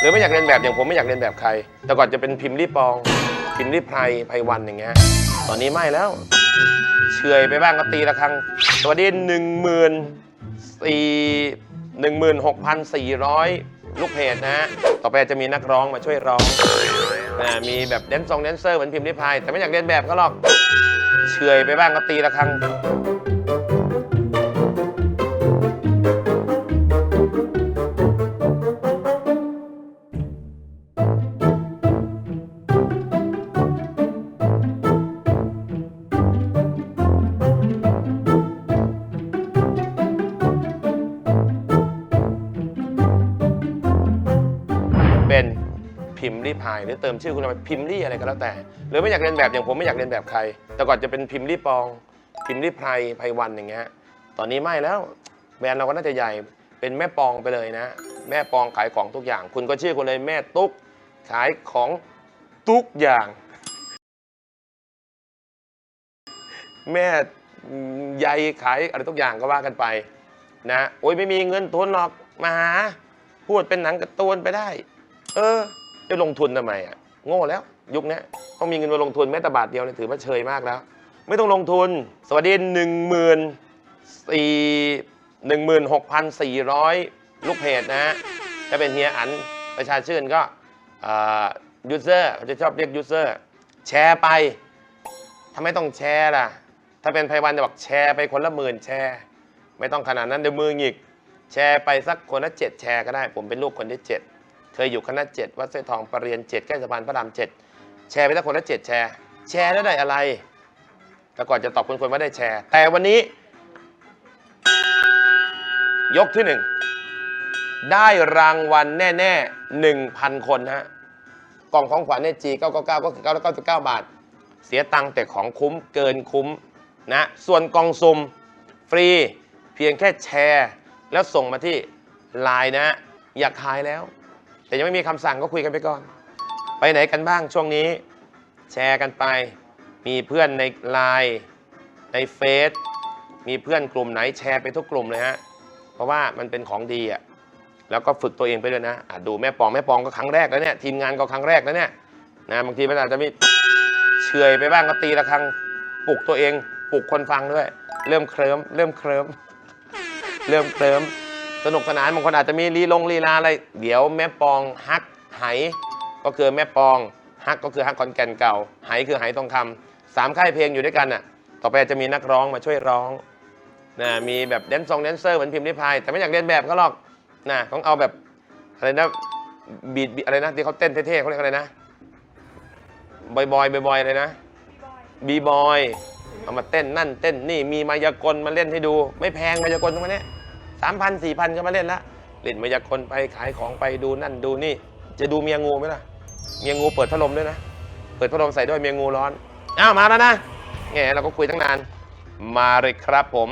หรือไม่อยากเรียนแบบอย่างผมไม่อยากเรียนแบบใคร แต่ก่อนจะเป็นพิมพ์รีปอง พิมพ์รีไพรไพวันอย่างเงี้ยตอนนี้ไม่แล้ว เฉยไปบ้างก็ตีละครั้งสวัสดีหนึ่งหมื่นสี่หนึ่งหมื่นหกพันสี่ร้อยลูกเพจนะฮะต่อไปจะมีนักร้องมาช่วยร้องนะมีแบบแดนซองแดนเซอร์เหมือนพิมพ์ริพายแต่ไม่อยากเรียนแบบก็หรอกเฉยไปบ้างก็ตีละครั้ง เป็นพิมพ์รีพายหรือเติมชื่อคุณไปพิมพ์รีอะไรก็แล้วแต่ หรือไม่อยากเรียนแบบอย่างผมไม่อยากเรียนแบบใคร แต่ก่อนจะเป็นพิมพ์รีปอง พิมพ์รีไพรไพวันอย่างเงี้ยตอนนี้ไม่แล้วแบรนด์เราก็น่าจะใหญ่เป็นแม่ปองไปเลยนะ แม่ปองขายของทุกอย่าง คุณก็ชื่อคุณเลยแม่ตุ๊กขายของทุกอย่าง แม่ใยขายอะไรทุกอย่างก็ว่ากันไป นะโอ้ยไม่มีเงินทุนหรอกมาหาพูดเป็นหนังการ์ตูนไปได้ เออ จะลงทุนทำไมอะ โง่แล้ว ยุคนี้ต้องมีเงินมาลงทุนแม้แต่บาทเดียวเนี่ยถือว่าเชยมากแล้ว ไม่ต้องลงทุน สวัสดีหนึ่งหมื่นสี่หนึ่งหมื่นหกพันสี่ร้อยลูกเพจนะฮะถ้าเป็นเฮียอันประชาชื่นก็ยูเซอร์เขาจะชอบเรียกยูเซอร์แชร์ไปทำไมต้องแชร์ล่ะ ถ้าเป็นไพวันจะบอกแชร์ไปคนละหมื่นแชร์ ไม่ต้องขนาดนั้นเดี๋ยวมือหงิก แชร์ไปสักคนละเจ็ดแชร์ก็ได้ ผมเป็นลูกคนที่เจ็ด เคยอยู่คณะเจ็ดวัดสร้อยทองปรริญญาเจ็ดใกล้สะพานพระรามเจ็ดแชร์ไปสักคนละเจ็ดแชร์ แชร์แล้วได้อะไร แต่ก่อนจะตอบคนคนว่าได้แชร์ แต่วันนี้ ยกที่หนึ่งได้รางวัลแน่ๆหนึ่งพันคนฮะกล่องของขวัญเนี่ยจี999ก็คือ999บาท เสียตังค์แต่ของคุ้มเกินคุ้มนะส่วนกล่องซุ่มฟรีเพียงแค่แชร์ แล้วส่งมาที่ไลน์นะ อยากขายแล้ว แต่ยังไม่มีคำสั่งก็คุยกันไปก่อน ไปไหนกันบ้างช่วงนี้ แชร์กันไป มีเพื่อนในไลน์ในเฟซมีเพื่อนกลุ่มไหนแชร์ไปทุกกลุ่มเลยฮะ เพราะว่ามันเป็นของดีอะแล้วก็ฝึกตัวเองไปด้วยนะอะดูแม่ปองแม่ปองก็ครั้งแรกแล้วเนี่ยทีมงานก็ครั้งแรกแล้วเนี่ยนะบางทีมันอาจจะมีเฉอยไปบ้างก็ตีละครั้งปลุกตัวเองปลุกคนฟังด้วย เริ่มเคลิ้มเริ่มเคลิ้มเริ่มเคลิ้ม สนุกสนานบางคนอาจจะมีลีลงลีลาอะไร เดี๋ยวแม่ปองฮักไหก็คือแม่ปองฮักก็คือฮักคอนแกนเก่าไหคือไหทองคำสามค่ายเพลงอยู่ด้วยกันน่ะต่อไปจะมีนักร้องมาช่วยร้องนะมีแบบแดนซองแดนเซอร์เหมือนพิมพ์ริพายแต่ไม่อยากเรียนแบบก็หรอกนะต้องเอาแบบอะไรนะบีดอะไรนะที่เขาเต้นเท่ๆเขาเรียกอะไรนะบอยบอยบอยอะไรนะบีบอยเอามาเต้นนั่นเต้นนี่มีมายากลมาเล่นให้ดู ไม่แพงมายากลตรงนี้ สามพันสี่พันก็มาเล่นละเล่นมายากลไปขายของไปดูนั่นดูนี่ จะดูเมียงูไหมล่ะ เมียงูเปิดพัดลมด้วยนะ เปิดพัดลมใส่ด้วยเมียงูร้อน อ้าวมาแล้วนะแง่เราก็คุยตั้งนาน มาเลยครับผม